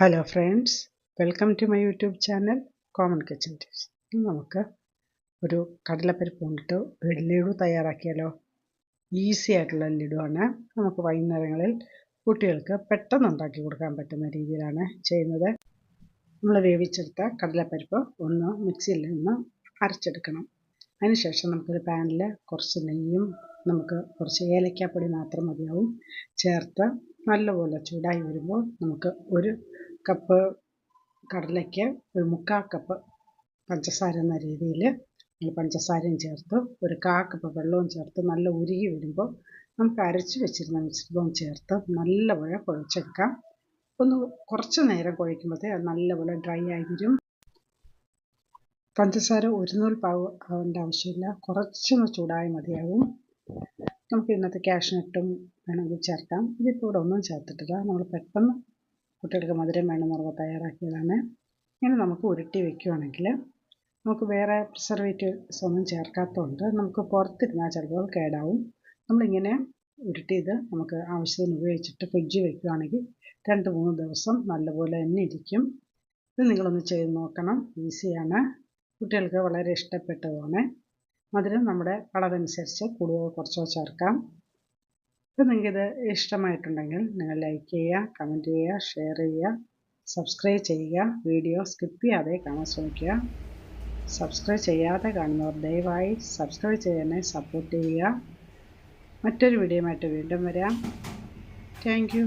Hello friends welcome to my YouTube channel common kitchen tips നമുക്ക് ഒരു കടലപ്പരിപ്പ് കൊണ്ടിട്ട് ഒരു ലഡു തയ്യാറാക്കിയാലോ. ഈസി ആയിട്ടുള്ള ലഡുവാണ് നമുക്ക് വൈകുന്നേരങ്ങളിൽ കുട്ടികൾക്ക് പെട്ടെന്ന് ഉണ്ടാക്കി കൊടുക്കാൻ പറ്റുന്ന രീതിയിലാണ് ചെയ്യുന്നത്. നമ്മൾ വേവിച്ചെടുത്ത കടലപ്പരിപ്പ് ഒന്ന് മിക്സിയിൽ നിന്ന് അരച്ചെടുക്കണം. അതിനുശേഷം നമുക്കൊരു പാനിൽ കുറച്ച് നെയ്യും നമുക്ക് കുറച്ച് ഏലക്കാപ്പൊടി മാത്രം മതിയാവും. ചേർത്ത് നല്ലപോലെ ചൂടായി വരുമ്പോൾ നമുക്ക് ഒരു കപ്പ് കടലയ്ക്ക് ഒരു മുക്കാൽ കപ്പ് പഞ്ചസാര എന്ന രീതിയിൽ നമ്മൾ പഞ്ചസാരയും ചേർത്ത് ഒരു കാ കപ്പ് വെള്ളവും ചേർത്ത് നല്ല ഉരുകി വരുമ്പോൾ നമുക്ക് അരച്ച് വെച്ചിരുന്ന മിശ്രിതവും ചേർത്ത് നല്ലപോലെ കുഴച്ചെടുക്കാം. ഒന്ന് കുറച്ച് നേരം കുഴയ്ക്കുമ്പോഴത്തേ അത് നല്ലപോലെ ഡ്രൈ ആയി വരും. പഞ്ചസാര ഒരു പാവ് ആവേണ്ട ആവശ്യമില്ല. കുറച്ചൊന്ന് ചൂടായി മതിയാവും. നമുക്ക് ഇന്നത്തെ ക്യാഷ്നട്ടും വേണമെങ്കിൽ ചേർക്കാം. ഇതിപ്പോൾ ഇവിടെ ഒന്നും ചേർത്തിട്ടില്ല. നമ്മൾ പെട്ടെന്ന് കുട്ടികൾക്ക് മധുരം വേണമെന്ന് പറഞ്ഞ് തയ്യാറാക്കിയതാണ്. ഇനി നമുക്ക് ഉരുട്ടി വെക്കുകയാണെങ്കിൽ നമുക്ക് വേറെ പ്രിസർവേറ്റീവ്സ് ഒന്നും ചേർക്കാത്തതുകൊണ്ട് നമുക്ക് പുറത്തിരുന്നാൽ ചിലപ്പോൾ കേടാവും. നമ്മളിങ്ങനെ ഉരുട്ടിയത് നമുക്ക് ആവശ്യത്തിന് ഉപയോഗിച്ചിട്ട് ഫ്രിഡ്ജിൽ വെക്കുകയാണെങ്കിൽ രണ്ട് മൂന്ന് ദിവസം നല്ലപോലെ തന്നെ ഇരിക്കും. ഇത് നിങ്ങളൊന്ന് ചെയ്ത് നോക്കണം. ഈസിയാണ് കുട്ടികൾക്ക് വളരെ ഇഷ്ടപ്പെട്ടതുമാണ്. മധുരം നമ്മുടെ അളവനുസരിച്ച് കൂടുതൽ കുറച്ചോ ചേർക്കാം. അപ്പോൾ നിങ്ങൾക്കിത് ഇഷ്ടമായിട്ടുണ്ടെങ്കിൽ നിങ്ങൾ ലൈക്ക് ചെയ്യുക കമന്റ് ചെയ്യുക ഷെയർ ചെയ്യുക സബ്സ്ക്രൈബ് ചെയ്യുക വീഡിയോ സ്കിപ്പ് ചെയ്യാതെ കാണാൻ ശ്രമിക്കുക. സബ്സ്ക്രൈബ് ചെയ്യാതെ കാണുന്നവർ ദയവായി സബ്സ്ക്രൈബ് ചെയ്യാനെ സപ്പോർട്ട് ചെയ്യുക. മറ്റൊരു വീഡിയോയുമായിട്ട് വീണ്ടും വരാം. താങ്ക്